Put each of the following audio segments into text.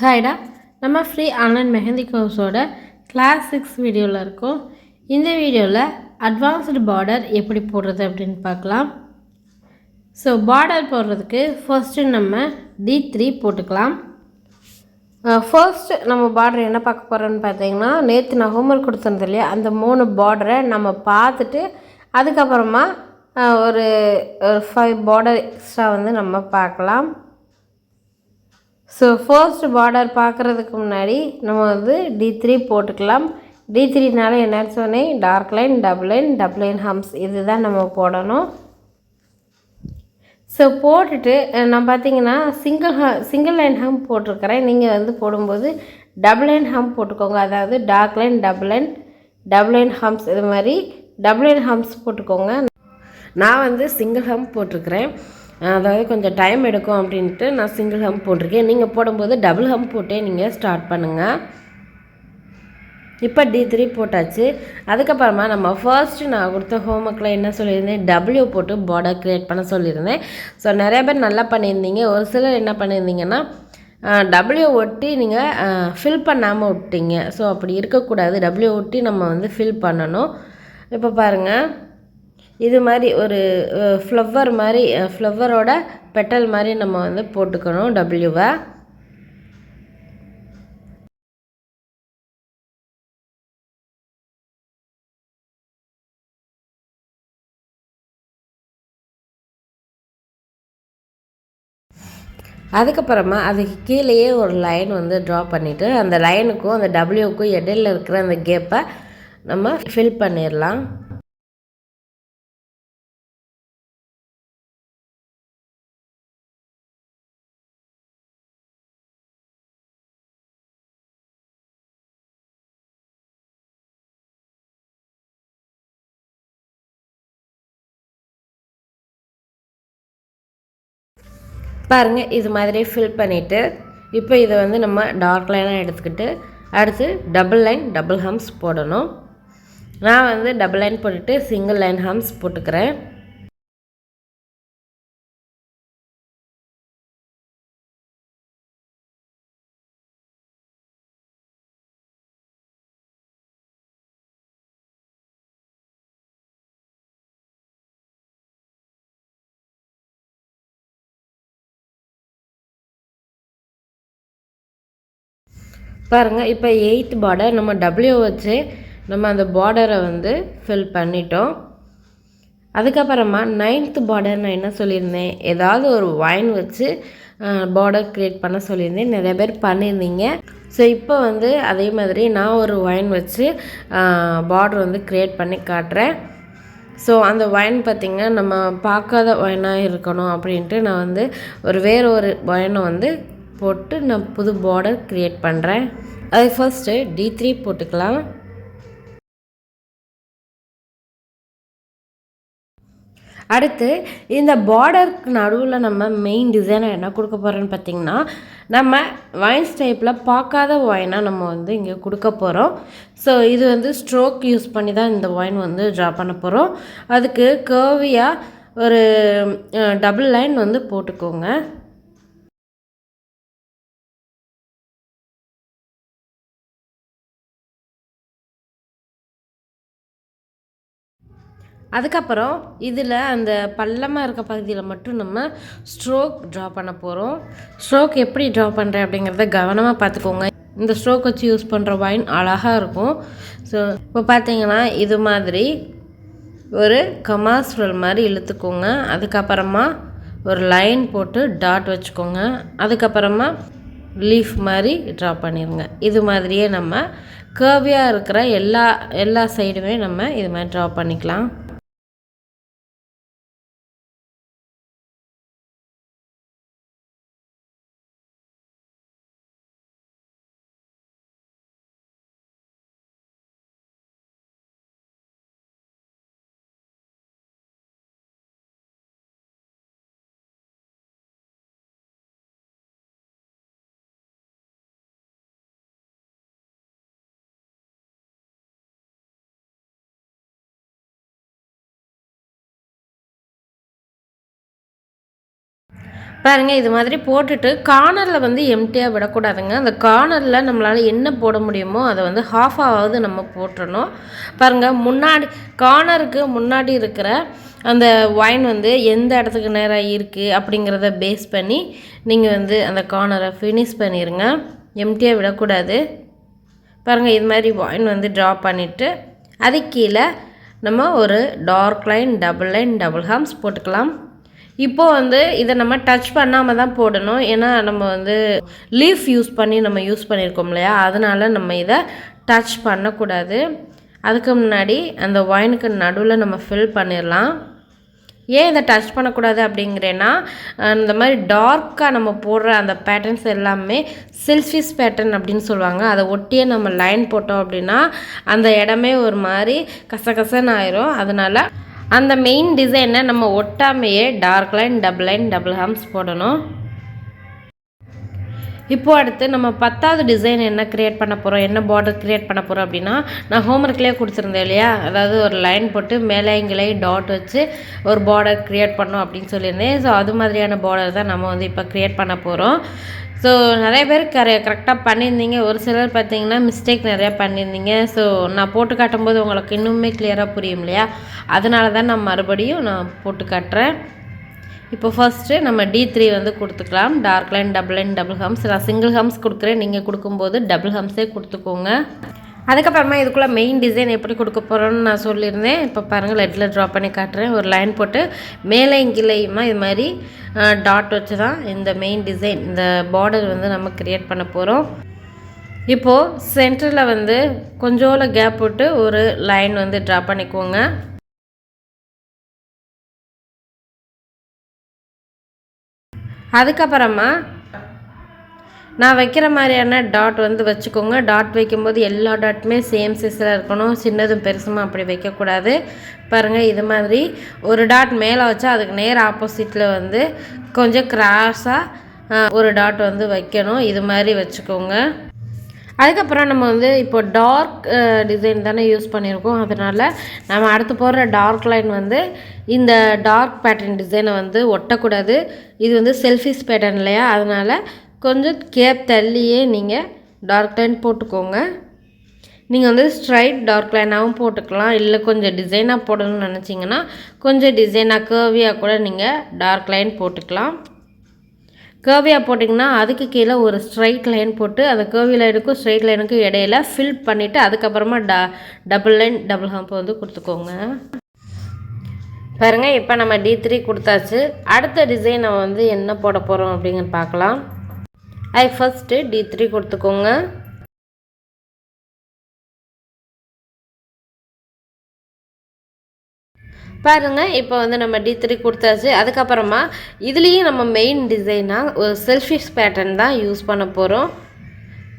ஹாய்டா நம்ம free online mehndi கோர்ஸோட class six வீடியோவில் இருக்கோம். இந்த வீடியோவில் அட்வான்ஸ்டு பார்டர் எப்படி போடுறது அப்படின்னு பார்க்கலாம். ஸோ பார்டர் போடுறதுக்கு ஃபர்ஸ்ட்டு நம்ம டி த்ரீ போட்டுக்கலாம். ஃபர்ஸ்ட் நம்ம பார்டர் என்ன பார்க்க போகிறோன்னு பார்த்தீங்கன்னா நேற்று நான் ஹோம்ஒர்க் கொடுத்துருந்தேன் இல்லையா? அந்த மூணு பார்டரை நம்ம பார்த்துட்டு அதுக்கப்புறமா ஒரு ஒரு ஃபைவ் பார்டர் எக்ஸ்ட்ரா வந்து நம்ம பார்க்கலாம். ஸோ ஃபர்ஸ்ட் பார்டர் பார்க்குறதுக்கு முன்னாடி நம்ம வந்து டி த்ரீ போட்டுக்கலாம். டி த்ரீனால என்னன்னு சொன்னேன் dark line double line double line hems இதுதான் நம்ம போடணும். ஸோ போட்டுட்டு நான் பார்த்தீங்கன்னா சிங்கிள் ஹ சிங்கிள் லைன் ஹம் போட்டிருக்கிறேன். நீங்கள் வந்து போடும்போது டபுள் லைன் ஹம் போட்டுக்கோங்க. அதாவது dark line double line double line hems இது மாதிரி டபுள் லைன் ஹம்ஸ் போட்டுக்கோங்க. நான் வந்து சிங்கிள் ஹம் போட்டிருக்கிறேன். அதாவது கொஞ்சம் டைம் எடுக்கும் அப்படின்ட்டு நான் சிங்கிள் ஹம்ப் போட்டிருக்கேன். நீங்கள் போடும்போது டபுள் ஹம்ப் போட்டே நீங்கள் ஸ்டார்ட் பண்ணுங்கள் இப்போ டி த்ரீ போட்டாச்சு. அதுக்கப்புறமா நம்ம ஃபர்ஸ்ட்டு நான் கொடுத்த ஹோம்ஒர்க்கில் என்ன சொல்லியிருந்தேன்? டபிள்யூ போட்டு பார்டர் க்ரியேட் பண்ண சொல்லியிருந்தேன். ஸோ நிறைய பேர் நல்லா பண்ணியிருந்தீங்க. ஒரு சிலர் என்ன பண்ணியிருந்தீங்கன்னா டபிள்யூ ஒட்டி நீங்கள் ஃபில் பண்ணாமல் விட்டீங்க. ஸோ அப்படி இருக்கக்கூடாது. டபிள்யூ ஒட்டி நம்ம வந்து ஃபில் பண்ணணும். இப்போ பாருங்கள் இது மாதிரி ஒரு ஃப்ளவர் மாதிரி ஃப்ளவரோட பெட்டல் மாதிரி நம்ம வந்து போட்டுக்கணும் டபிள்யூவை அதுக்கப்புறமா அதுக்கு கீழேயே ஒரு லைன் வந்து ட்ரா பண்ணிவிட்டு அந்த லைனுக்கும் அந்த டபிள்யூக்கும் இடையில இருக்கிற அந்த கேப்பை நம்ம ஃபில் பண்ணிடலாம். பாருங்கள் இது மாதிரி ஃபில் பண்ணிவிட்டு இப்போ இதை வந்து நம்ம டார்க் லைனாக எடுத்துக்கிட்டு அடுத்து டபுள் லைன் டபுள் ஹம்ஸ் போடணும். நான் வந்து டபுள் லைன் போட்டுட்டு சிங்கிள் லைன் ஹம்ஸ் போட்டுக்கிறேன். பாருங்கள் இப்போ எயித் பார்டர் நம்ம டபிள்யூ வச்சு நம்ம அந்த பார்டரை வந்து ஃபில் பண்ணிட்டோம். அதுக்கப்புறமா நைன்த் பார்டர் நான் என்ன சொல்லியிருந்தேன்? ஏதாவது ஒரு வைன் வச்சு பார்டர் க்ரியேட் பண்ண சொல்லியிருந்தேன். நிறைய பேர் பண்ணியிருந்தீங்க. ஸோ இப்போ வந்து அதே மாதிரி நான் ஒரு வைன் வச்சு பார்டர் வந்து க்ரியேட் பண்ணி காட்டுறேன். ஸோ அந்த ஒயின் பார்த்திங்கன்னா நம்ம பார்க்காத ஒயனாக இருக்கணும் அப்படின்ட்டு நான் வந்து ஒரு வேறு ஒரு வைனை வந்து போட்டு நான் புது பார்டர் க்ரியேட் பண்ணுறேன் அது ஃபர்ஸ்ட்டு டி த்ரீ போட்டுக்கலாம். அடுத்து இந்த பார்டருக்கு நடுவில் நம்ம மெயின் டிசைனை என்ன கொடுக்க போகிறோன்னு பார்த்தீங்கன்னா நம்ம வைன்ஸ் டைப்பில் பார்க்காத ஒயினாக நம்ம வந்து இங்கே கொடுக்க போகிறோம் ஸோ இது வந்து ஸ்ட்ரோக் யூஸ் பண்ணி தான் இந்த ஒயின் வந்து ட்ரா பண்ண போகிறோம் அதுக்கு கேர்வியாக ஒரு டபுள் லைன் வந்து போட்டுக்கோங்க. அதுக்கப்புறம் இதில் அந்த பள்ளமாக இருக்க பகுதியில் மட்டும் நம்ம ஸ்ட்ரோக் ட்ரா பண்ண போகிறோம் ஸ்ட்ரோக் எப்படி ட்ரா பண்ணுறேன் அப்படிங்கிறத கவனமாக பார்த்துக்கோங்க இந்த ஸ்ட்ரோக் வச்சு யூஸ் பண்ணுற வைன் அழகாக இருக்கும். ஸோ இப்போ பார்த்தீங்கன்னா இது மாதிரி ஒரு கமாஸ்ட்ரல் மாதிரி இழுத்துக்கோங்க. அதுக்கப்புறமா ஒரு லைன் போட்டு டாட் வச்சுக்கோங்க. அதுக்கப்புறமா லீஃப் மாதிரி ட்ரா பண்ணிடுங்க இது மாதிரியே நம்ம கேர்வியாக இருக்கிற எல்லா எல்லா சைடுமே நம்ம இது மாதிரி ட்ரா பண்ணிக்கலாம். பாருங்கள் இது மாதிரி போட்டுட்டு கார்னரில் வந்து எம்டியாக விடக்கூடாதுங்க. அந்த கார்னரில் நம்மளால் என்ன போட முடியுமோ அதை வந்து ஹாஃப் ஆகாவது நம்ம போட்டுடணும் பாருங்கள் முன்னாடி கார்னருக்கு முன்னாடி இருக்கிற அந்த ஒயின் வந்து எந்த இடத்துக்கு நேராக இருக்குது அப்படிங்கிறத பேஸ் பண்ணி நீங்கள் வந்து அந்த கார்னரை ஃபினிஷ் பண்ணிடுங்க எம்டியாக விடக்கூடாது. பாருங்கள் இது மாதிரி ஒயின் வந்து ட்ரா பண்ணிவிட்டு அதுக்கு கீழே நம்ம ஒரு dark line double line double hems போட்டுக்கலாம். இப்போது வந்து இதை நம்ம டச் பண்ணாமல் தான் போடணும். ஏன்னா நம்ம வந்து லீஃப் யூஸ் பண்ணி நம்ம யூஸ் பண்ணியிருக்கோம் இல்லையா? அதனால் நம்ம இதை டச் பண்ணக்கூடாது. அதுக்கு முன்னாடி அந்த ஒயினுக்கு நடுவில் நம்ம ஃபில் பண்ணிடலாம். ஏன் இதை டச் பண்ணக்கூடாது அப்படிங்கிறேன்னா இந்த மாதிரி டார்க்காக நம்ம போடுற அந்த பேட்டர்ன்ஸ் எல்லாமே செல்ஃபிஸ் பேட்டர்ன் அப்படின்னு சொல்லுவாங்க. அதை ஒட்டியே நம்ம லைன் போட்டோம் அப்படின்னா அந்த இடமே ஒரு மாதிரி கசகசன்னு ஆயிரும். அதனால் அந்த மெயின் டிசைனை நம்ம ஒட்டாமையே dark line double line double hems போடணும். இப்போது அடுத்து நம்ம பத்தாவது டிசைன் என்ன க்ரியேட் பண்ண போகிறோம் என்ன பார்டர் க்ரியேட் பண்ண போகிறோம் அப்படின்னா நான் ஹோம்ஒர்க்லேயே கொடுத்துருந்தேன் இல்லையா? அதாவது ஒரு லைன் போட்டு மேலே இங்கிலே டாட் வச்சு ஒரு பார்டர் க்ரியேட் பண்ணோம் அப்படின்னு சொல்லியிருந்தேன். ஸோ அது மாதிரியான பார்டர் தான் நம்ம வந்து இப்போ க்ரியேட் பண்ண போகிறோம் ஸோ நிறைய பேர் கர கரெக்டாக பண்ணியிருந்தீங்க. ஒரு சிலர் பார்த்தீங்கன்னா மிஸ்டேக் நிறையா பண்ணியிருந்தீங்க. ஸோ நான் போட்டு காட்டும்போது உங்களுக்கு இன்னுமே கிளியராக புரியும் இல்லையா? அதனால தான் நான் மறுபடியும் நான் போட்டு காட்டுறேன். இப்போ ஃபஸ்ட்டு நம்ம டி த்ரீ வந்து கொடுத்துக்கலாம். Dark line double line double hems நான் சிங்கிள் ஹம்ஸ் கொடுக்குறேன். நீங்கள் கொடுக்கும்போது டபுள் ஹம்ஸே கொடுத்துக்கோங்க. அதுக்கப்புறமா இதுக்குள்ளே மெயின் டிசைன் எப்படி கொடுக்க போகிறோன்னு நான் சொல்லியிருந்தேன். இப்போ பாருங்கள் லெட்டில் ட்ரா பண்ணி காட்டுறேன். ஒரு லைன் போட்டு மேலே கிளையுமா இது மாதிரி டாட் வச்சு தான் இந்த மெயின் டிசைன் இந்த பார்டர் வந்து நம்ம க்ரியேட் பண்ண போகிறோம் இப்போது சென்டரில் வந்து கொஞ்சோல கேப் போட்டு ஒரு லைன் வந்து ட்ரா பண்ணிக்கோங்க. அதுக்கப்புறமா நான் வைக்கிற மாதிரியான டாட் வந்து வச்சுக்கோங்க. டாட் வைக்கும்போது எல்லா டாட்டுமே சேம் சைஸில் இருக்கணும். சின்னதும் பெருசுமா அப்படி வைக்கக்கூடாது. பாருங்கள் இது மாதிரி ஒரு டாட் மேலே வச்சா அதுக்கு நேர் ஆப்போசிட்டில் வந்து கொஞ்சம் கிராஸாக ஒரு டாட் வந்து வைக்கணும். இது மாதிரி வச்சுக்கோங்க. அதுக்கப்புறம் நம்ம வந்து இப்போ டார்க் டிசைன் தானே யூஸ் பண்ணியிருக்கோம். அதனால் நம்ம அடுத்து போடுற டார்க் லைன் வந்து இந்த டார்க் பேட்டர்ன் டிசைனை வந்து ஒட்டக்கூடாது. இது வந்து செல்ஃபிஸ் பேட்டர்ன் இல்லையா? அதனால் கொஞ்சம் கேப் தள்ளியே நீங்கள் டார்க் லைன் போட்டுக்கோங்க. நீங்கள் வந்து ஸ்ட்ரைட் டார்க் லைனாகவும் போட்டுக்கலாம். இல்லை கொஞ்சம் டிசைனாக போடணும்னு நினச்சிங்கன்னா கொஞ்சம் டிசைனாக கேர்வியாக கூட நீங்கள் டார்க் லைன் போட்டுக்கலாம். கேர்வியாக போட்டிங்கன்னா அதுக்கு கீழே ஒரு ஸ்ட்ரைட் லைன் போட்டு அந்த கேர்வி லைனுக்கும் ஸ்ட்ரைட் லைனுக்கும் இடையில ஃபில் பண்ணிவிட்டு அதுக்கப்புறமா ட டபுள் லைன் டபுள் ஹம்ப் வந்து கொடுத்துக்கோங்க. பாருங்கள் இப்போ நம்ம டி த்ரீ கொடுத்தாச்சு. அடுத்த டிசைனை வந்து என்ன போட போகிறோம் அப்படிங்கன்னு பார்க்கலாம். அதுக்கு ஃபஸ்ட்டு டி த்ரீ கொடுத்துக்கோங்க. பாருங்கள் இப்போ வந்து நம்ம டி த்ரீ கொடுத்தாச்சு. அதுக்கப்புறமா இதுலேயும் நம்ம மெயின் டிசைனாக ஒரு செல்ஃபிஷ் பேட்டர்ன் தான் யூஸ் பண்ண போகிறோம்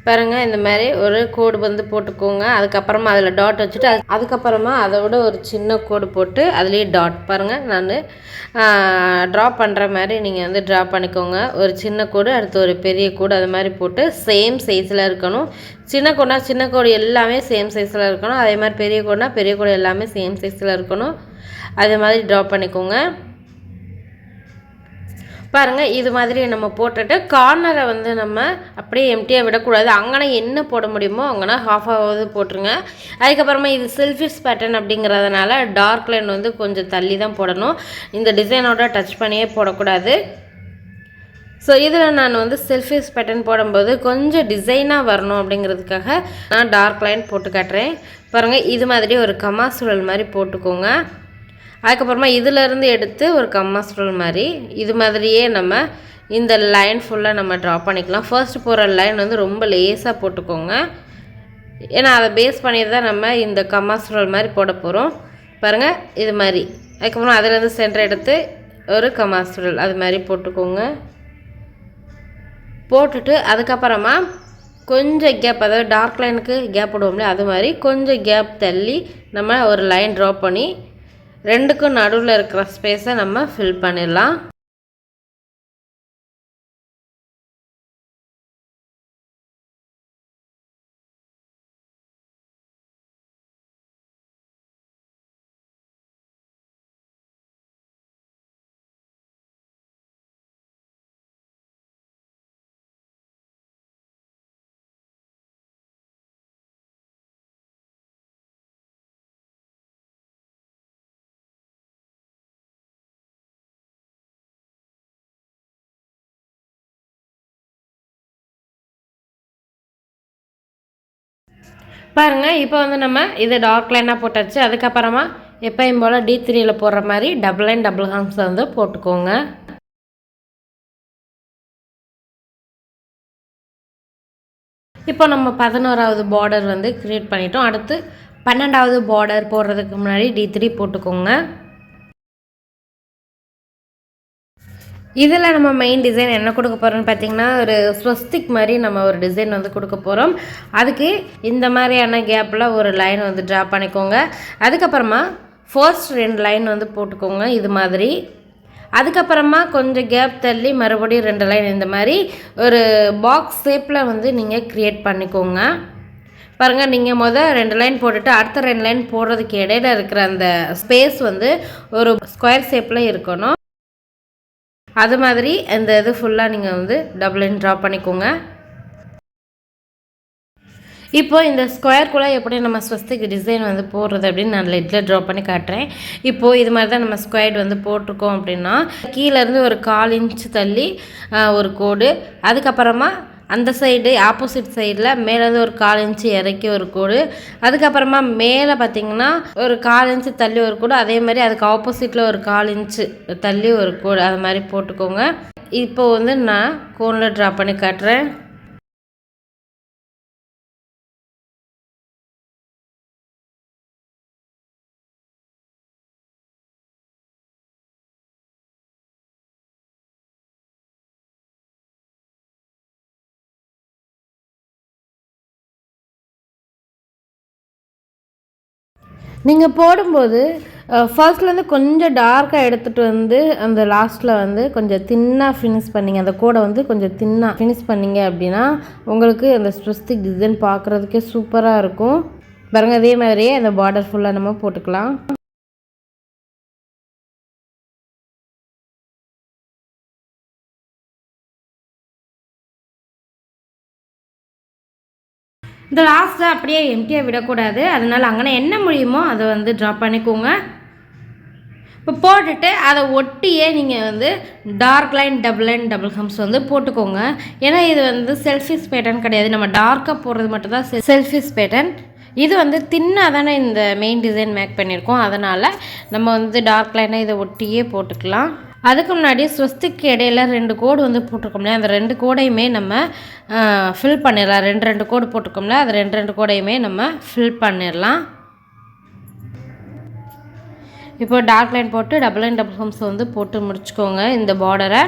பாருங்கள் இந்த மாதிரி ஒரு கோடு வந்து போட்டுக்கோங்க. அதுக்கப்புறமா அதில் டாட் வச்சுட்டு அது அதுக்கப்புறமா அதை விட ஒரு சின்ன கோடு போட்டு அதுலேயே டாட் பாருங்கள் நான் ட்ரா பண்ணுற மாதிரி நீங்கள் வந்து ட்ரா பண்ணிக்கோங்க. ஒரு சின்ன கோடு அடுத்து ஒரு பெரிய கோடு அது மாதிரி போட்டு சேம் சைஸில் இருக்கணும். சின்ன கோடுனா சின்ன கோடு எல்லாமே சேம் சைஸில் இருக்கணும். அதே மாதிரி பெரிய கோடுனா பெரிய கோடு எல்லாமே சேம் சைஸில் இருக்கணும். அதே மாதிரி ட்ரா பண்ணிக்கோங்க. பாருங்கள் இது மாதிரி நம்ம போட்டுட்டு கார்னரை வந்து நம்ம அப்படியே எம்டியாக விடக்கூடாது. அங்கனா என்ன போட முடியுமோ அங்கேனா ஹாஃப் ஆகாவது போட்டுருங்க. அதுக்கப்புறமா இது செல்ஃபிஸ் பேட்டர்ன் அப்படிங்கிறதுனால டார்க் லைன் வந்து கொஞ்சம் தள்ளி தான் போடணும். இந்த டிசைனோட டச் பண்ணியே போடக்கூடாது. ஸோ இதில் நான் வந்து செல்ஃபிஸ் பேட்டர்ன் போடும்போது கொஞ்சம் டிசைனாக வரணும் அப்படிங்கிறதுக்காக நான் டார்க் லைன் போட்டு காட்டுறேன். பாருங்கள் இது மாதிரி ஒரு கமா சுழல் மாதிரி போட்டுக்கோங்க. அதுக்கப்புறமா இதிலேருந்து எடுத்து ஒரு கம்மா மாதிரி இது மாதிரியே நம்ம இந்த லைன் ஃபுல்லாக நம்ம ட்ரா பண்ணிக்கலாம். ஃபர்ஸ்ட் போகிற லைன் வந்து ரொம்ப லேஸாக போட்டுக்கோங்க. ஏன்னா அதை பேஸ் பண்ணி தான் நம்ம இந்த கம்மா மாதிரி போட போகிறோம் பாருங்கள் இது மாதிரி. அதுக்கப்புறம் அதிலேருந்து சென்டர் எடுத்து ஒரு கம்மா அது மாதிரி போட்டுக்கோங்க. போட்டுட்டு அதுக்கப்புறமா கொஞ்சம் கேப் அதாவது டார்க் லைனுக்கு கேப் விடுவோம்ல அது மாதிரி கொஞ்சம் கேப் தள்ளி நம்ம ஒரு லைன் ட்ரா பண்ணி ரெண்டுக்கும் நடுவில் இருக்கிற ஸ்பேஸை நம்ம ஃபில் பண்ணிடலாம். பாருங்கள் இப்போ வந்து நம்ம இது டார்க் லைனாக போட்டாச்சு. அதுக்கப்புறமா எப்பயும் போல் டி த்ரீயில் போடுற மாதிரி டபுள் லைன் டபுள் ஹாம்ஸ் வந்து போட்டுக்கோங்க. இப்போ நம்ம பதினோராவது பார்டர் வந்து க்ரியேட் பண்ணிட்டோம். அடுத்து பன்னெண்டாவது பார்டர் போடுறதுக்கு முன்னாடி டி த்ரீ போட்டுக்கோங்க. இதில் நம்ம மெயின் டிசைன் என்ன கொடுக்க போகிறோம்னு பார்த்தீங்கன்னா ஒரு ஸ்வஸ்திக் மாதிரி நம்ம ஒரு டிசைன் வந்து கொடுக்க போகிறோம் அதுக்கு இந்த மாதிரியான கேப்பில் ஒரு லைன் வந்து ட்ரா பண்ணிக்கோங்க. அதுக்கப்புறமா ஃபர்ஸ்ட் ரெண்டு லைன் வந்து போட்டுக்கோங்க இது மாதிரி. அதுக்கப்புறமா கொஞ்சம் கேப் தள்ளி மறுபடியும் ரெண்டு லைன் இந்த மாதிரி. ஒரு பாக்ஸ் ஷேப்பில் வந்து நீங்கள் க்ரியேட் பண்ணிக்கோங்க. பாருங்கள் நீங்கள் மொதல் ரெண்டு லைன் போட்டுட்டு அடுத்த ரெண்டு லைன் போடுறதுக்கு இடையில இருக்கிற அந்த ஸ்பேஸ் வந்து ஒரு ஸ்கொயர் ஷேப்பில் இருக்கணும். அது மாதிரி இந்த இது ஃபுல்லாக நீங்கள் வந்து டபுள் லைன் ட்ரா பண்ணிக்கோங்க. இப்போ இந்த ஸ்கொயர்க்குள்ளே எப்படி நம்ம ஸ்வஸ்திக்கு டிசைன் வந்து போடுறது அப்படின்னு நான் லெட்டில் ட்ரா பண்ணி காட்டுறேன். இப்போது இது மாதிரி தான் நம்ம ஸ்கொயர் வந்து போட்டிருக்கோம் அப்படின்னா கீழேருந்து ஒரு கால் இன்ச் தள்ளி ஒரு கோடு. அதுக்கப்புறமா அந்த சைடு ஆப்போசிட் சைடில் மேலேருந்து ஒரு கால் இன்ச்சு இறக்கி ஒரு கூடு. அதுக்கப்புறமா மேலே பார்த்திங்கன்னா ஒரு கால் இன்ச்சு தள்ளி ஒரு கூடு. அதே மாதிரி அதுக்கு ஆப்போசிட்டில் ஒரு கால் இன்ச்சு தள்ளி ஒரு கோடு. அது மாதிரி போட்டுக்கோங்க. இப்போ வந்து நான் கோனில் ட்ரா பண்ணி காட்டுறேன். நீங்கள் போடும்போது ஃபர்ஸ்ட்லேருந்து கொஞ்சம் டார்க்காக எடுத்துகிட்டு வந்து அந்த லாஸ்ட்டில் வந்து கொஞ்சம் தின்னாக ஃபினிஷ் பண்ணிங்க. அந்த கோடை வந்து கொஞ்சம் தின்னாக ஃபினிஷ் பண்ணிங்க அப்படின்னா உங்களுக்கு அந்த ஸ்பெசிஃபிக் டிசைன் பார்க்குறதுக்கே சூப்பராக இருக்கும். பாருங்கள் அதே மாதிரியே அந்த பார்டர் ஃபுல்லாக நம்ம போட்டுக்கலாம். இந்த லாஸ்ட்டை அப்படியே எம்டியாக விடக்கூடாது. அதனால் அங்கே என்ன முடியுமோ அதை வந்து ட்ரா பண்ணிக்கோங்க. இப்போ போட்டுட்டு அதை ஒட்டியே நீங்கள் வந்து dark line double line double hems வந்து போட்டுக்கோங்க. ஏன்னா இது வந்து செல்ஃபிஸ் பேட்டர்ன் கிடையாது. நம்ம டார்க்காக போடுறது மட்டும்தான் செல்ஃபிஸ் பேட்டர்ன் இது வந்து தின்னாக தானே இந்த மெயின் டிசைன் மேக் பண்ணியிருக்கோம். அதனால் நம்ம வந்து டார்க் லைனாக இதை ஒட்டியே போட்டுக்கலாம். அதுக்கு முன்னாடி ஸ்வஸ்திக்கு இடையில ரெண்டு கோடு வந்து போட்டிருக்கோம்ல அந்த ரெண்டு கோடையுமே நம்ம ஃபில் பண்ணிடலாம். ரெண்டு ரெண்டு கோடு போட்டிருக்கோம்ல அது ரெண்டு ரெண்டு கோடையுமே நம்ம ஃபில் பண்ணிடலாம். இப்போ டார்க் லைன் போட்டு டபுள் லைன் டபுள் ஹோம்ஸ் வந்து போட்டு முடிச்சுக்கோங்க இந்த பார்டரை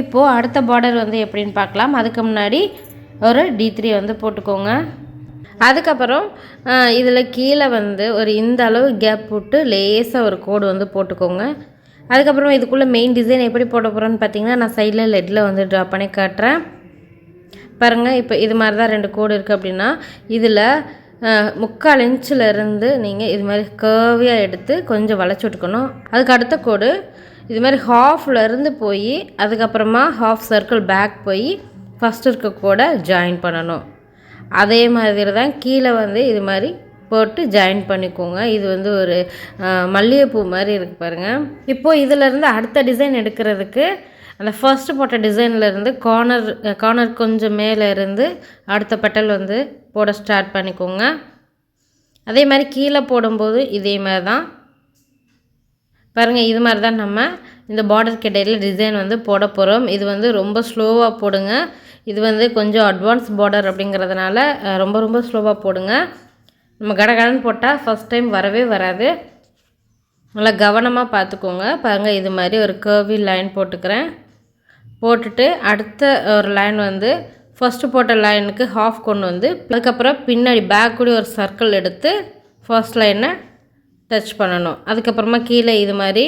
இப்போது அடுத்த பார்டர் வந்து எப்படின்னு பார்க்கலாம். அதுக்கு முன்னாடி ஒரு டி த்ரீ வந்து போட்டுக்கோங்க. அதுக்கப்புறம் இதில் கீழே வந்து ஒரு இந்த அளவு கேப் போட்டு லேசாக ஒரு கோடு வந்து போட்டுக்கோங்க. அதுக்கப்புறம் இதுக்குள்ளே மெயின் டிசைன் எப்படி போட போகிறோன்னு பார்த்தீங்கன்னா நான் சைடில் லெட்டில் வந்து ட்ரா பண்ணி காட்டுறேன். பாருங்கள் இப்போ இது மாதிரி தான் ரெண்டு கோடு இருக்குது அப்படின்னா இதில் முக்கால் இன்ச்சில் இருந்து நீங்கள் இது மாதிரி கேர்வியாக எடுத்து கொஞ்சம் வளைச்சி விட்டுக்கணும். அதுக்கு அடுத்த கோடு இது மாதிரி ஹாஃப்லேருந்து போய் அதுக்கப்புறமா ஹாஃப் சர்க்கிள் பேக் போய் ஃபஸ்ட் இருக்க கூட ஜாயின் பண்ணணும். அதே மாதிரி தான் கீழே வந்து இது மாதிரி போட்டு ஜாயின் பண்ணிக்கோங்க. இது வந்து ஒரு மல்லிகைப்பூ மாதிரி இருக்குது பாருங்கள் இப்போது இதிலேருந்து அடுத்த டிசைன் எடுக்கிறதுக்கு அந்த ஃபர்ஸ்ட் போட்ட டிசைன்லேருந்து கார்னர் கார்னர் கொஞ்சம் மேலே இருந்து அடுத்த பெட்டல் வந்து போட ஸ்டார்ட் பண்ணிக்கோங்க. அதே மாதிரி கீழே போடும்போது இதே மாதிரி தான் பாருங்கள் இது மாதிரி தான் நம்ம இந்த பார்டர் இடையில டிசைன் வந்து போட போகிறோம் இது வந்து ரொம்ப ஸ்லோவாக போடுங்க. இது வந்து கொஞ்சம் அட்வான்ஸ் பார்டர் அப்படிங்கிறதுனால ரொம்ப ரொம்ப ஸ்லோவாக போடுங்க. நம்ம கடகடன்னு போட்டால் ஃபஸ்ட் டைம் வரவே வராது. நல்லா கவனமாக பார்த்துக்கோங்க பாருங்கள் இது மாதிரி ஒரு கேர்வி லைன் போட்டுக்கிறேன். போட்டுட்டு அடுத்த ஒரு லைன் வந்து ஃபஸ்ட்டு போட்ட லைனுக்கு ஹாஃப் கொண்டு வந்து அதுக்கப்புறம் பின்னாடி பேக் கூட ஒரு சர்க்கிள் எடுத்து ஃபர்ஸ்ட் லைனை டச் பண்ணணும். அதுக்கப்புறமா கீழே இது மாதிரி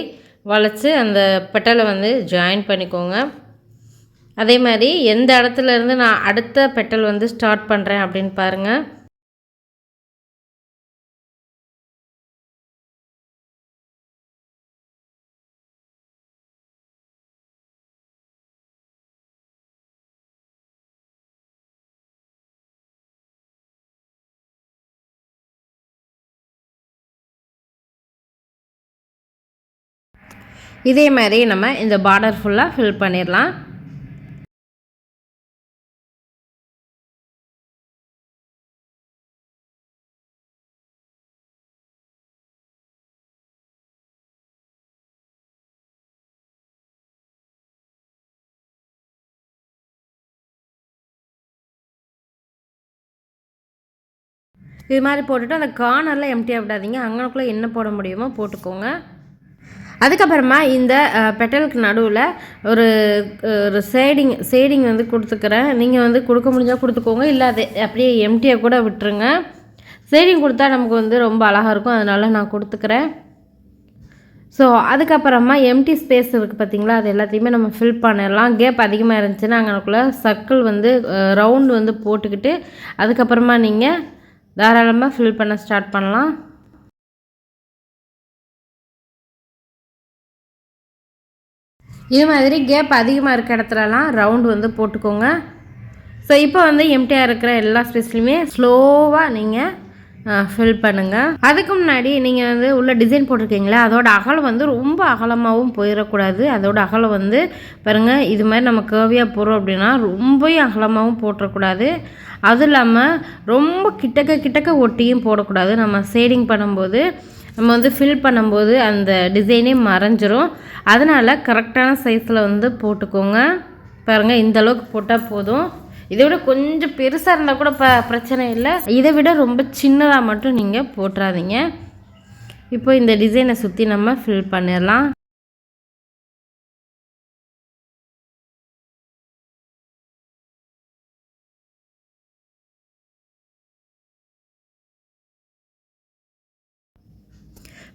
வளைச்சி அந்த பெட்டலை வந்து ஜாயின் பண்ணிக்கோங்க. அதே மாதிரி எந்த இடத்துல இருந்து நான் அடுத்த பெட்டல் வந்து ஸ்டார்ட் பண்ணுறேன் அப்படின்னு பாருங்கள் இதே மாதிரி நம்ம இந்த பார்டர் ஃபுல்லாக ஃபில் பண்ணிடலாம். இது மாதிரி போட்டுவிட்டு அந்த கார்னரில் எம்டியாக விடாதீங்க. அங்கனக்குள்ளே என்ன போட முடியுமோ போட்டுக்கோங்க. அதுக்கப்புறமா இந்த பெட்டலுக்கு நடுவில் ஒரு ஒரு சேடிங் சேடிங் வந்து கொடுத்துக்கிறேன். நீங்கள் வந்து கொடுக்க முடிஞ்சால் கொடுத்துக்கோங்க. இல்லை அது அப்படியே எம்டியாக கூட விட்டுருங்க. சேடிங் கொடுத்தா நமக்கு வந்து ரொம்ப அழகாக இருக்கும். அதனால் நான் கொடுத்துக்கிறேன். ஸோ அதுக்கப்புறமா எம்டி ஸ்பேஸ் இருக்குது பார்த்தீங்களா அது எல்லாத்தையுமே நம்ம ஃபில் பண்ணிடலாம். கேப் அதிகமாக இருந்துச்சுன்னா அங்கனக்குள்ளே சர்க்கிள் வந்து ரவுண்டு வந்து போட்டுக்கிட்டு அதுக்கப்புறமா நீங்கள் தாராளமாக ஃபில் பண்ண ஸ்டார்ட் பண்ணலாம். இது மாதிரி கேப் அதிகமாக இருக்க இடத்துலலாம் ரவுண்டு வந்து போட்டுக்கோங்க. ஸோ இப்போ வந்து எம்டிஆர் இருக்கிற எல்லா ஸ்பேஸ்லையுமே ஸ்லோவாக நீங்கள் ஃபில் பண்ணுங்கள் அதுக்கு முன்னாடி நீங்கள் வந்து உள்ள டிசைன் போட்டிருக்கீங்களா அதோட அகலம் வந்து ரொம்ப அகலமாகவும் போயிடக்கூடாது. அதோட அகலம் வந்து பாருங்கள் இது மாதிரி நம்ம கேர்வியாக போகிறோம் அப்படின்னா ரொம்பவும் அகலமாகவும் போட்டுறக்கூடாது அதுவும் இல்லாமல் ரொம்ப கிட்டக்க கிட்டக்க ஒட்டியும் போடக்கூடாது. நம்ம ஷேடிங் பண்ணும்போது நம்ம வந்து ஃபில் பண்ணும்போது அந்த டிசைனே மறைஞ்சிரும். அதனால் கரெக்டான சைஸில் வந்து போட்டுக்கோங்க. பாருங்கள் இந்த அளவுக்கு போட்டால் போதும். இதை விட கொஞ்சம் பெருசாக இருந்தால் கூட ப பிரச்சனை இல்லை. இதை விட ரொம்ப சின்னதாக மட்டும் நீங்கள் போட்டுறாதீங்க. இப்போ இந்த டிசைனை சுற்றி நம்ம ஃபில் பண்ணிடலாம்.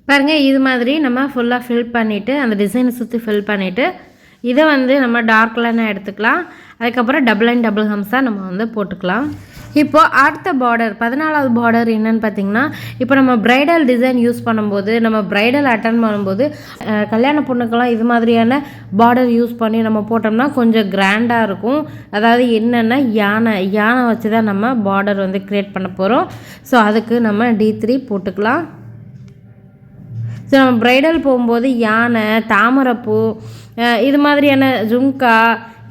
பாருங்கள் இது மாதிரி நம்ம ஃபுல்லாக ஃபில் பண்ணிவிட்டு அந்த டிசைனை சுற்றி ஃபில் பண்ணிவிட்டு இதை வந்து நம்ம டார்க் லைனாக எடுத்துக்கலாம்? அதுக்கப்புறம் டபுள் அண்ட் டபுள் ஹம்ஸாக நம்ம வந்து போட்டுக்கலாம். இப்போது அடுத்த பார்டர் பதினாலாவது பார்டர் என்னென்னு பார்த்தீங்கன்னா இப்போ நம்ம ப்ரைடல் டிசைன் யூஸ் பண்ணும்போது நம்ம ப்ரைடல் அட்டன் பண்ணும்போது கல்யாண பொண்ணுக்கெல்லாம் இது மாதிரியான பார்டர் யூஸ் பண்ணி நம்ம போட்டோம்னா கொஞ்சம் கிராண்டாக இருக்கும். அதாவது என்னென்னா யானை யானை வச்சு தான் நம்ம பார்டர் வந்து க்ரியேட் பண்ண போகிறோம் ஸோ அதுக்கு நம்ம டி த்ரீ போட்டுக்கலாம். ஸோ நம்ம ப்ரைடல் போகும்போது யானை தாமரைப்பூ இது மாதிரியான ஜும்கா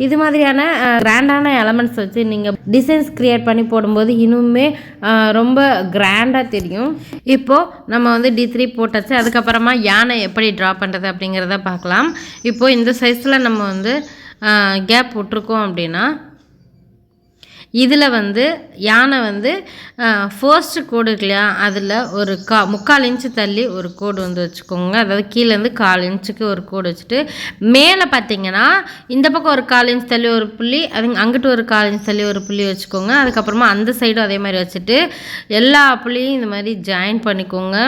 இது மாதிரியான கிராண்டான எலமெண்ட்ஸ் வச்சு நீங்கள் டிசைன்ஸ் க்ரியேட் பண்ணி போடும்போது இன்னுமே ரொம்ப கிராண்டாக தெரியும். இப்போது நம்ம வந்து டி த்ரீ போட்டாச்சு. அதுக்கப்புறமா யானை எப்படி ட்ரா பண்ணுறது அப்படிங்கிறத பார்க்கலாம். இப்போது இந்த சைஸில் நம்ம வந்து கேப் விட்ருக்கோம் அப்படின்னா இதில் வந்து யானை வந்து ஃபர்ஸ்ட்டு கோடு இருக்கு இல்லையா அதில் ஒரு கா முக்கால் இன்ச்சு தள்ளி ஒரு கோடு வந்து வச்சுக்கோங்க. அதாவது கீழேருந்து கால் இன்ச்சுக்கு ஒரு கோடு வச்சுட்டு மேலே பார்த்தீங்கன்னா இந்த பக்கம் ஒரு கால் இன்ச் தள்ளி ஒரு புள்ளி அது அங்கிட்டு ஒரு கால் இன்ச் தள்ளி ஒரு புள்ளி வச்சுக்கோங்க. அதுக்கப்புறமா அந்த சைடும் அதே மாதிரி வச்சுட்டு எல்லா புள்ளியும் இந்த மாதிரி ஜாயின் பண்ணிக்கோங்க.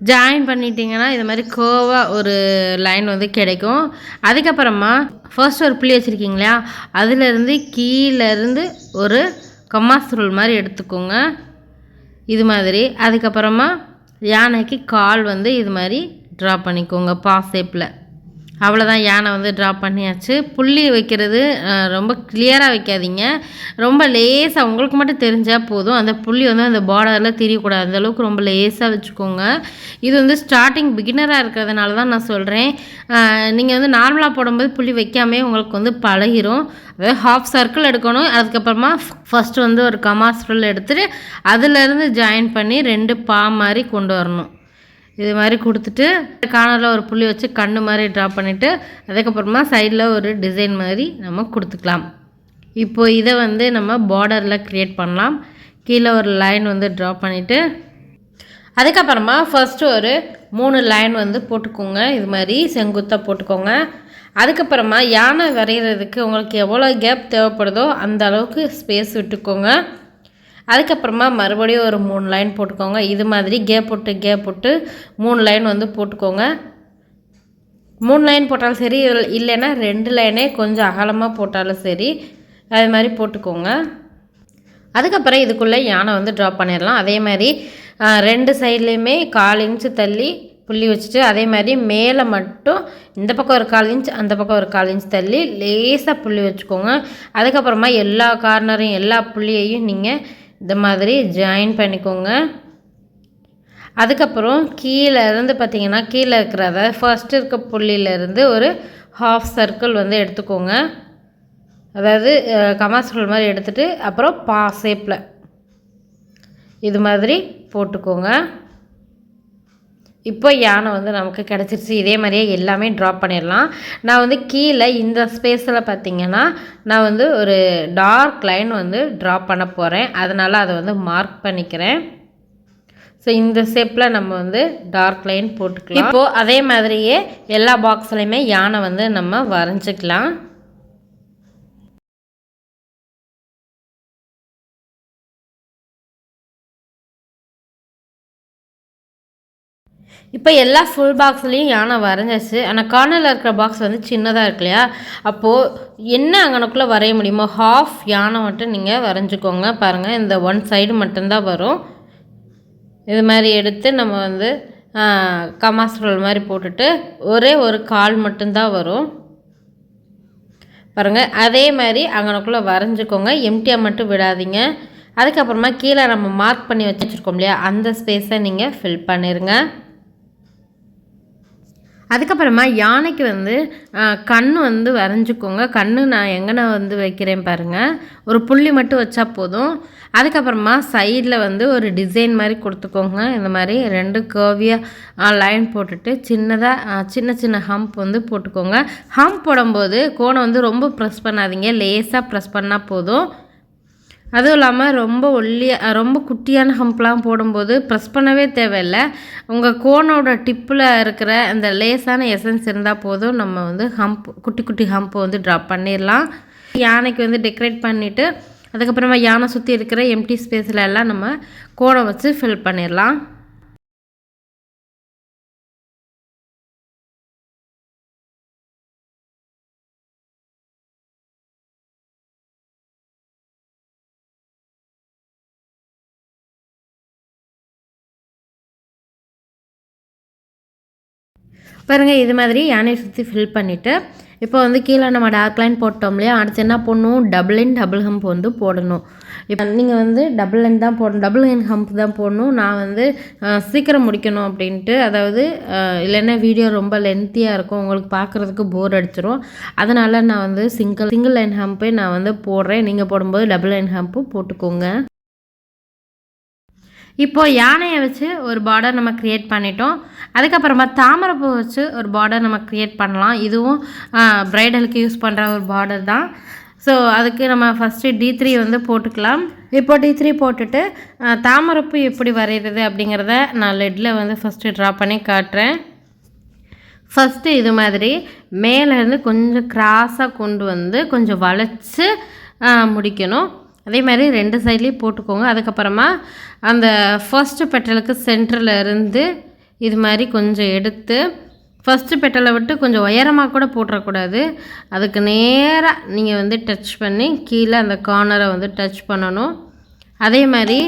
ஜாயின் பண்ணிட்டீங்கன்னா இது மாதிரி கோவாக ஒரு லைன் வந்து கிடைக்கும். அதுக்கப்புறமா ஃபர்ஸ்ட் ஒரு புள்ளி வச்சுருக்கீங்களா அதுலேருந்து கீழேருந்து ஒரு கம்மாசுருள் மாதிரி எடுத்துக்கோங்க. இது மாதிரி. அதுக்கப்புறமா யானைக்கு கால் வந்து இது மாதிரி ட்ரா பண்ணிக்கோங்க பா ஷேப்பில் அவ்வளோதான் யானை வந்து ட்ரா பண்ணியாச்சு. புள்ளி வைக்கிறது ரொம்ப கிளியராக வைக்காதீங்க. ரொம்ப லேஸாக உங்களுக்கு மட்டும் தெரிஞ்சால் போதும். அந்த புள்ளி வந்து அந்த பார்டரில் தெரியக்கூடாது. அந்தளவுக்கு ரொம்ப லேஸாக வச்சுக்கோங்க. இது வந்து ஸ்டார்டிங் பிகினராக இருக்கிறதுனால தான் நான் சொல்கிறேன் நீங்கள் வந்து நார்மலாக போடும்போது புள்ளி வைக்காமே உங்களுக்கு வந்து பழகிரும். அதாவது ஹாஃப் சர்க்கிள் எடுக்கணும். அதுக்கப்புறமா ஃபஸ்ட்டு வந்து ஒரு கமாஸ்ட்ரல் எடுத்துகிட்டு அதிலேருந்து ஜாயின் பண்ணி ரெண்டு பா மாதிரி கொண்டு வரணும். இது மாதிரி கொடுத்துட்டு கார்னரில் ஒரு புள்ளி வச்சு கண்ணு மாதிரி ட்ரா பண்ணிவிட்டு அதுக்கப்புறமா சைடில் ஒரு டிசைன் மாதிரி நம்ம கொடுத்துக்கலாம். இப்போது இதை வந்து நம்ம பார்டரில் க்ரியேட் பண்ணலாம். கீழே ஒரு லைன் வந்து ட்ரா பண்ணிவிட்டு அதுக்கப்புறமா ஃபஸ்ட்டு ஒரு மூணு லைன் வந்து போட்டுக்கோங்க. இது மாதிரி செங்குத்தாக போட்டுக்கோங்க. அதுக்கப்புறமா யானை வரைகிறதுக்கு உங்களுக்கு எவ்வளோ கேப் தேவைப்படுதோ அந்த அளவுக்கு ஸ்பேஸ் விட்டுக்கோங்க. அதுக்கப்புறமா மறுபடியும் ஒரு மூணு லைன் போட்டுக்கோங்க. இது மாதிரி கேப் போட்டு கேப் போட்டு மூணு லைன் வந்து போட்டுக்கோங்க. மூணு லைன் போட்டாலும் சரி இல்லைன்னா ரெண்டு லைனே கொஞ்சம் அகலமாக போட்டாலும் சரி அது மாதிரி போட்டுக்கோங்க. அதுக்கப்புறம் இதுக்குள்ளே யானை வந்து ட்ரா பண்ணிடலாம். அதே மாதிரி ரெண்டு சைட்லேயுமே கால் இன்ச்சு தள்ளி புள்ளி வச்சுட்டு அதே மாதிரி மேலே மட்டும் இந்த பக்கம் ஒரு கால் இன்ச் அந்த பக்கம் ஒரு கால் இன்ச் தள்ளி லேசாக புள்ளி வச்சுக்கோங்க. அதுக்கப்புறமா எல்லா கார்னரையும் எல்லா புள்ளியையும் நீங்கள் இந்த மாதிரி ஜாயின் பண்ணிக்கோங்க. அதுக்கப்புறம் கீழே இருந்து பார்த்தீங்கன்னா கீழே இருக்கிறத ஃபஸ்ட் இருக்க புள்ளியிலேருந்து ஒரு ஹாஃப் சர்க்கிள் வந்து எடுத்துக்கோங்க. அதாவது கமாஸ்ட்ரல் மாதிரி எடுத்துகிட்டு அப்புறம் பா ஷேப்பில் இது மாதிரி போட்டுக்கோங்க. இப்போ யானை வந்து நமக்கு கிடச்சிருச்சு. இதே மாதிரியே எல்லாமே ட்ராப் பண்ணிடலாம். நான் வந்து கீழே இந்த ஸ்பேஸில் பார்த்தீங்கன்னா நான் வந்து ஒரு டார்க் லைன் வந்து ட்ராப் பண்ண போகிறேன் அதனால் அதை வந்து மார்க் பண்ணிக்கிறேன். ஸோ இந்த ஷேப்பில் நம்ம வந்து டார்க் லைன் போட்டுக்கலாம். இப்போது அதே மாதிரியே எல்லா பாக்ஸ்லையுமே யானை வந்து நம்ம வரைஞ்சிக்கலாம். இப்போ எல்லா ஃபுல் பாக்ஸ்லேயும் யானை வரைஞ்சாச்சு. ஆனால் கார்னரில் இருக்கிற பாக்ஸ் வந்து சின்னதாக இருக்கு இல்லையா? அப்போது என்ன அங்கனக்குள்ளே வரைய முடியுமோ ஹாஃப் யானை மட்டும் நீங்கள் வரைஞ்சிக்கோங்க. பாருங்கள் இந்த ஒன் சைடு மட்டும்தான் வரும். இது மாதிரி எடுத்து நம்ம வந்து கமாஸ்ட்ரல் மாதிரி போட்டுட்டு ஒரே ஒரு கால் மட்டும்தான் வரும். பாருங்கள் அதே மாதிரி அங்கனக்குள்ளே வரைஞ்சிக்கோங்க. எம்டியாக மட்டும் விடாதீங்க. அதுக்கப்புறமா கீழே நம்ம மார்க் பண்ணி வச்சுருக்கோம் இல்லையா? அந்த ஸ்பேஸை நீங்கள் ஃபில் பண்ணிடுங்க அதுக்கப்புறமா யானைக்கு வந்து கண் வந்து வரைஞ்சிக்கோங்க. கண் நான் எங்கன வந்து வைக்கிறேன் பாருங்கள் ஒரு புள்ளி மட்டும் வச்சா போதும். அதுக்கப்புறமா சைடில் வந்து ஒரு டிசைன் மாதிரி கொடுத்துக்கோங்க. இந்த மாதிரி ரெண்டு கேர்வியாக லைன் போட்டுட்டு சின்னதாக சின்ன சின்ன ஹம்ப் வந்து போட்டுக்கோங்க. ஹம்ப் போடும்போது கோணம் வந்து ரொம்ப ப்ரெஸ் பண்ணாதீங்க. லேஸாக ப்ரெஸ் பண்ணால் போதும். அதுவும் இல்லாமல் ரொம்ப ஒல்லியாக ரொம்ப குட்டியான ஹம்ப்லாம் போடும்போது ப்ரெஸ் பண்ணவே தேவையில்லை. உங்கள் கோனோட டிப்பில் இருக்கிற அந்த லேஸான எசன்ஸ் இருந்தால் போதும். நம்ம வந்து ஹம்ப் குட்டி குட்டி ஹம்ப் வந்து ட்ராப் பண்ணிடலாம் யானைக்கு வந்து டெக்கரேட் பண்ணிவிட்டு அதுக்கப்புறமா யானை சுற்றி இருக்கிற எம்டி ஸ்பேஸில் எல்லாம் நம்ம கோணம் வச்சு ஃபில் பண்ணிடலாம் பாருங்கள் இது மாதிரி யானையை சுற்றி ஃபில் பண்ணிவிட்டு இப்போ வந்து கீழே நம்ம டார்க் லைன் போட்டோம் இல்லையா? அடுத்து என்ன பண்ணணும் டபுள் லைன் டபுள் ஹம்ப் வந்து போடணும். இப்போ நீங்கள் வந்து டபுள் லைன் தான் போடணும். டபுள் லைன் ஹம்ப் தான் போடணும். நான் வந்து சீக்கிரம் முடிக்கணும் அப்படின்ட்டு அதாவது இல்லைன்னா வீடியோ ரொம்ப லென்த்தியாக இருக்கும். உங்களுக்கு பார்க்குறதுக்கு போர் அடிச்சிடும் அதனால் நான் வந்து சிங்கிள் சிங்கிள் லைன் ஹம்பே நான் வந்து போடுறேன். நீங்கள் போடும்போது டபுள் லைன் ஹம்ப்பு போட்டுக்கோங்க. இப்போது யானையை வச்சு ஒரு பார்டர் நம்ம க்ரியேட் பண்ணிட்டோம். அதுக்கப்புறமா தாமரைப்பூ வச்சு ஒரு பார்டர் நம்ம க்ரியேட் பண்ணலாம். இதுவும் ப்ரைடலுக்கு யூஸ் பண்ணுற ஒரு பார்டர் தான். ஸோ அதுக்கு நம்ம ஃபஸ்ட்டு டி த்ரீ வந்து போட்டுக்கலாம். இப்போ டி த்ரீ போட்டுட்டு தாமரைப்பூ எப்படி வரைகிறது அப்படிங்கிறத நான் லெட்டில் வந்து ஃபஸ்ட்டு ட்ரா பண்ணி காட்டுறேன். ஃபஸ்ட்டு இது மாதிரி மேலேருந்து கொஞ்சம் க்ராஸாக கொண்டு வந்து கொஞ்சம் வளைச்சி முடிக்கணும். அதே மாதிரி ரெண்டு சைட்லேயும் போட்டுக்கோங்க. அதுக்கப்புறமா அந்த ஃபர்ஸ்ட்டு பெட்டலுக்கு சென்டரில் இருந்து இது மாதிரி கொஞ்சம் எடுத்து ஃபஸ்ட்டு பெட்டலை விட்டு கொஞ்சம் உயரமாக கூட போட்டுறக்கூடாது. அதுக்கு நேராக நீங்கள் வந்து டச் பண்ணி கீழே அந்த கார்னரை வந்து டச் பண்ணணும். அதே மாதிரி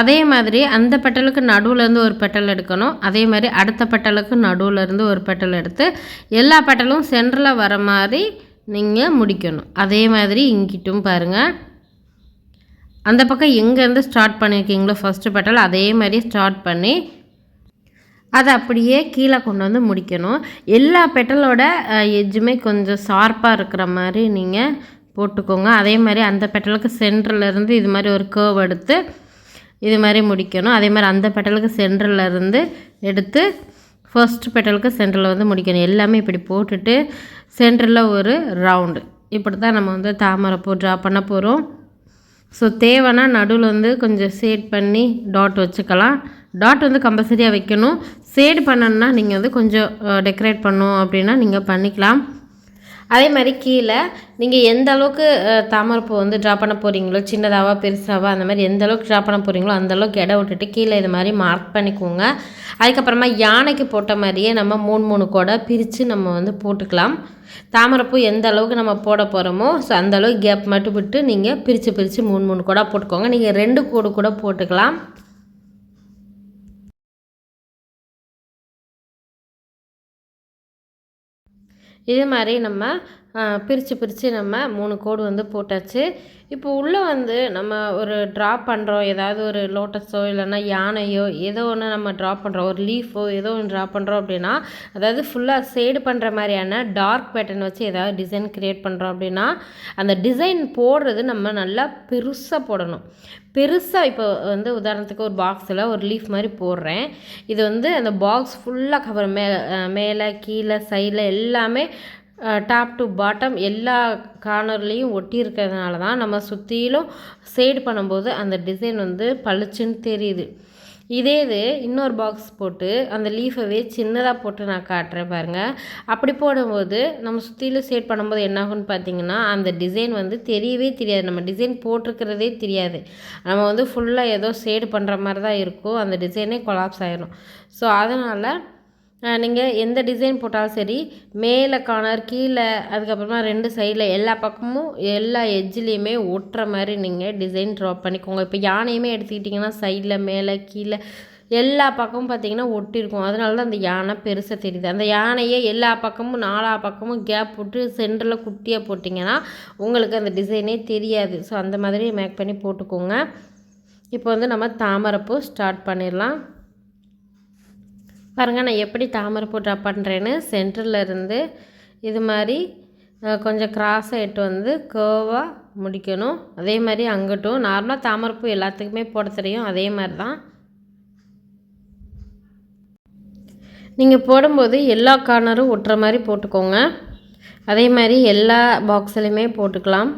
அதே மாதிரி அந்த பெட்டலுக்கு நடுவுலேருந்து ஒரு பெட்டல் எடுக்கணும். அதே மாதிரி அடுத்த பெட்டலுக்கு நடுவுலேருந்து ஒரு பெட்டல் எடுத்து எல்லா பெட்டலும் சென்டரில் வர மாதிரி நீங்கள் முடிக்கணும். அதே மாதிரி இங்கிட்டும் பாருங்கள் அந்த பக்கம் எங்கேருந்து ஸ்டார்ட் பண்ணியிருக்கீங்களோ ஃபஸ்ட்டு பெட்டல் அதே மாதிரி ஸ்டார்ட் பண்ணி அதை அப்படியே கீழே கொண்டு வந்து முடிக்கணும். எல்லா பெட்டலோட எஜ்ஜுமே கொஞ்சம் ஷார்ப்பாக இருக்கிற மாதிரி நீங்கள் போட்டுக்கோங்க. அதே மாதிரி அந்த பெட்டலுக்கு சென்டர்லேருந்து இது மாதிரி ஒரு கேர்வ் எடுத்து இது மாதிரி முடிக்கணும். அதே மாதிரி அந்த பெட்டலுக்கு சென்டர்லேருந்து எடுத்து ஃபர்ஸ்ட் பெட்டலுக்கு சென்டரில் வந்து முடிக்கணும். எல்லாமே இப்படி போட்டுட்டு சென்டரில் ஒரு ரவுண்டு இப்படி தான் நம்ம வந்து தாமரைப்பூ ட்ரா பண்ண போகிறோம் ஸோ தேவைன்னா நடுவில் வந்து கொஞ்சம் ஷேட் பண்ணி டாட் வச்சுக்கலாம். டாட் வந்து கம்பல்சரியாக வைக்கணும். ஷேடு பண்ணணுன்னா நீங்கள் வந்து கொஞ்சம் டெக்கரேட் பண்ணும் அப்படின்னா நீங்கள் பண்ணிக்கலாம். அதே மாதிரி கீழே நீங்கள் எந்த அளவுக்கு தாமரைப்பூ வந்து ட்ரா பண்ண போகிறீங்களோ சின்னதாவா பெருசாவா அந்த மாதிரி எந்த அளவுக்கு ட்ரா பண்ண போகிறீங்களோ அந்தளவுக்கு இடம் விட்டுட்டு கீழே இது மாதிரி மார்க் பண்ணிக்கோங்க. அதுக்கப்புறமா யானைக்கு போட்ட மாதிரியே நம்ம மூணு மூணு கூட பிரித்து நம்ம வந்து போட்டுக்கலாம். தாமரைப்பூ எந்த அளவுக்கு நம்ம போட போகிறோமோ ஸோ அந்த அளவுக்கு கேப் மட்டும் விட்டு நீங்கள் பிரித்து பிரித்து மூணு மூணு கூட போட்டுக்கோங்க. நீங்கள் ரெண்டு கூடு கூட போட்டுக்கலாம். இதே மாதிரி நம்ம பிரித்து பிரித்து நம்ம மூணு கோடு வந்து போட்டாச்சு. இப்போ உள்ளே வந்து நம்ம ஒரு ட்ரா பண்ணுறோம் ஏதாவது ஒரு லோட்டஸோ இல்லைன்னா யானையோ ஏதோ ஒன்று நம்ம ட்ரா பண்ணுறோம் ஒரு லீஃபோ ஏதோ ஒன்று ட்ரா பண்ணுறோம் அப்படின்னா அதாவது ஃபுல்லாக ஷேடு பண்ணுற மாதிரியான டார்க் பேட்டர்ன் வச்சு ஏதாவது டிசைன் க்ரியேட் பண்ணுறோம் அப்படின்னா அந்த டிசைன் போடுறது நம்ம நல்லா பெருசாக போடணும். பெருசாக இப்போ வந்து உதாரணத்துக்கு ஒரு பாக்ஸில் ஒரு லீஃப் மாதிரி போடுறேன். இது வந்து அந்த பாக்ஸ் ஃபுல்லாக கவர் மே மேலே கீழே சைடில் எல்லாமே டாப் டு பாட்டம் எல்லா கார்னர்லேயும் ஒட்டி இருக்கிறதுனால தான் நம்ம சுற்றிலும் ஷேடு பண்ணும்போது அந்த டிசைன் வந்து பளிச்சுன்னு தெரியுது. இதே இது இன்னொரு பாக்ஸ் போட்டு அந்த லீஃபவே சின்னதாக போட்டு நான் காட்டுறேன் பாருங்கள் அப்படி போடும்போது நம்ம சுற்றிலும் ஷேட் பண்ணும்போது என்னாகும்னு பார்த்தீங்கன்னா அந்த டிசைன் வந்து தெரியவே தெரியாது. நம்ம டிசைன் போட்டிருக்கிறதே தெரியாது. நம்ம வந்து ஃபுல்லாக ஏதோ ஷேடு பண்ணுற மாதிரி தான் இருக்கும் அந்த டிசைனே கொலாப்ஸ் ஆகிடும் ஸோ அதனால் நீங்கள் எந்த டிசைன் போட்டாலும் சரி மேலே கார்னர் கீழே அதுக்கப்புறமா ரெண்டு சைடில் எல்லா பக்கமும் எல்லா எஜ்ஜிலையுமே ஒட்டுற மாதிரி நீங்கள் டிசைன் ட்ரா பண்ணிக்கோங்க. இப்போ யானையுமே எடுத்துக்கிட்டிங்கன்னா சைடில் மேலே கீழே எல்லா பக்கமும் பார்த்தீங்கன்னா ஒட்டியிருக்கும் அதனால தான் அந்த யானை பெருசாக தெரியுது. அந்த யானையே எல்லா பக்கமும் நாலா பக்கமும் கேப் போட்டு சென்டரில் குட்டியாக போட்டிங்கன்னா உங்களுக்கு அந்த டிசைனே தெரியாது. ஸோ அந்த மாதிரி மேக் பண்ணி போட்டுக்கோங்க. இப்போ வந்து நம்ம தாமரைப்பூ ஸ்டார்ட் பண்ணிடலாம். பாருங்கள் நான் எப்படி தாமரைப்பூ ட்ரா பண்ணுறேன்னு சென்டரில் இருந்து இது மாதிரி கொஞ்சம் கிராஸாக எட்டு வந்து கேர்வாக முடிக்கணும். அதே மாதிரி அங்கிட்டும். நார்மலாக தாமரைப்பூ எல்லாத்துக்குமே போட தெரியும். அதே மாதிரி தான் நீங்கள் போடும்போது எல்லா கார்னரும் ஒட்டுற மாதிரி போட்டுக்கோங்க. அதே மாதிரி எல்லா பாக்ஸ்லையுமே போட்டுக்கலாம்.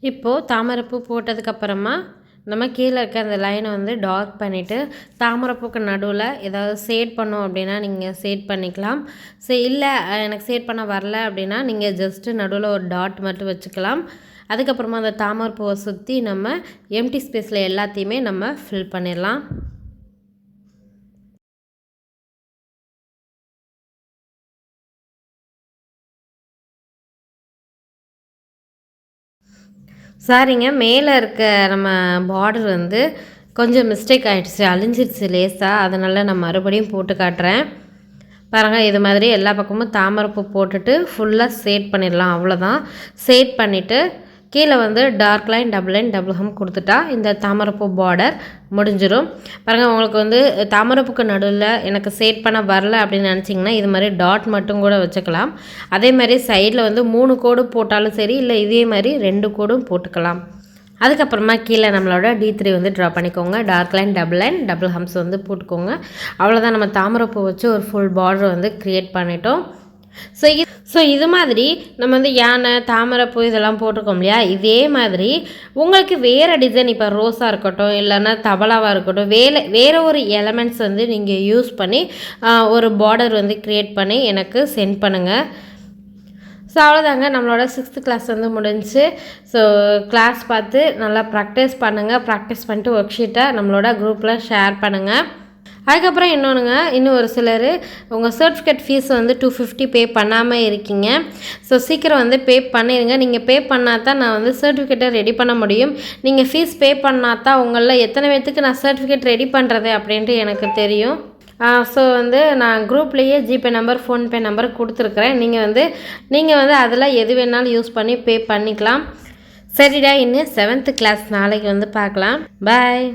இப்போது தாமரைப்பூ போட்டதுக்கப்புறமா நம்ம கீழே இருக்க அந்த லைனை வந்து டார்க் பண்ணிவிட்டு தாமரைப்பூக்கு நடுவில் ஏதாவது சேட் பண்ணோம் அப்படின்னா நீங்கள் சேட் பண்ணிக்கலாம். சே இல்லை எனக்கு சேட் பண்ண வரல அப்படின்னா நீங்கள் ஜஸ்ட்டு நடுவில் ஒரு டாட் மட்டும் வச்சுக்கலாம். அதுக்கப்புறமா அந்த தாமரைப்பூவை சுற்றி நம்ம எம்டி ஸ்பேஸில் எல்லாத்தையுமே நம்ம ஃபில் பண்ணிடலாம். சாரிங்க மேலே இருக்க நம்ம பார்டர் வந்து கொஞ்சம் மிஸ்டேக் ஆகிடுச்சு அழிஞ்சிருச்சு லேஸாக அதனால் நான் மறுபடியும் போட்டு காட்டுறேன். பாருங்கள் இது மாதிரி எல்லா பக்கமும் தாமரைப்பூ போட்டுட்டு ஃபுல்லாக சேட் பண்ணிடலாம் அவ்வளோதான் சேட் பண்ணிவிட்டு கீழே வந்து dark line double line double hem கொடுத்துட்டா இந்த தாமரைப்பூ பார்டர் முடிஞ்சிடும் பாருங்கள் உங்களுக்கு வந்து தாமரைப்பூக்கு நடுவில் எனக்கு சேட் பண்ண வரல அப்படின்னு நினச்சிங்கன்னா இது மாதிரி டாட் மட்டும் கூட வச்சுக்கலாம். அதே மாதிரி சைடில் வந்து மூணு கோடு போட்டாலும் சரி இல்லை இதே மாதிரி ரெண்டு கோடும் போட்டுக்கலாம். அதுக்கப்புறமா கீழே நம்மளோட டி த்ரீ வந்து ட்ரா பண்ணிக்கோங்க. Dark line double line double hems வந்து போட்டுக்கோங்க. அவ்வளோதான் நம்ம தாமரைப்பூ வச்சு ஒரு ஃபுல் பார்டர் வந்து க்ரியேட் பண்ணிட்டோம். ஸோ இது ஸோ இது மாதிரி நம்ம வந்து யானை தாமரைப்பூ இதெல்லாம் போட்டிருக்கோம் இல்லையா? இதே மாதிரி உங்களுக்கு வேறு டிசைன் இப்போ ரோஸாக இருக்கட்டும் இல்லைன்னா தபலாவாக இருக்கட்டும் வேலை வேறு ஒரு எலமெண்ட்ஸ் வந்து நீங்கள் யூஸ் பண்ணி ஒரு பார்டர் வந்து க்ரியேட் பண்ணி எனக்கு சென்ட் பண்ணுங்கள் ஸோ அவ்வளோதாங்க நம்மளோட சிக்ஸ்த்து கிளாஸ் வந்து முடிஞ்சு. ஸோ கிளாஸ் பார்த்து நல்லா ப்ராக்டிஸ் பண்ணுங்கள் ப்ராக்டிஸ் பண்ணிட்டு ஒர்க் ஷீட்டை நம்மளோட குரூப்பில் ஷேர் பண்ணுங்கள் அதுக்கப்புறம் இன்னொன்றுங்க இன்னும் ஒரு சிலர் உங்கள் சர்டிஃபிகேட் ஃபீஸ் வந்து டூ ஃபிஃப்டி பே பண்ணாமல் இருக்கீங்க. ஸோ சீக்கிரம் வந்து பே பண்ணிடுங்க நீங்கள் பே பண்ணால் தான் நான் வந்து சர்டிஃபிகேட்டை ரெடி பண்ண முடியும். நீங்கள் ஃபீஸ் பே பண்ணால் தான் உங்களில் எத்தனை பேர்த்துக்கு நான் சர்டிஃபிகேட் ரெடி பண்ணுறது அப்படின்ட்டு எனக்கு தெரியும். ஸோ வந்து நான் குரூப்லேயே ஜிபே நம்பர் ஃபோன்பே நம்பர் கொடுத்துருக்குறேன். நீங்கள் வந்து நீங்கள் வந்து அதில் எது வேணாலும் யூஸ் பண்ணி பே பண்ணிக்கலாம். சரிடா இன்னும் செவன்த்து கிளாஸ் நாளைக்கு வந்து பார்க்கலாம். பாய்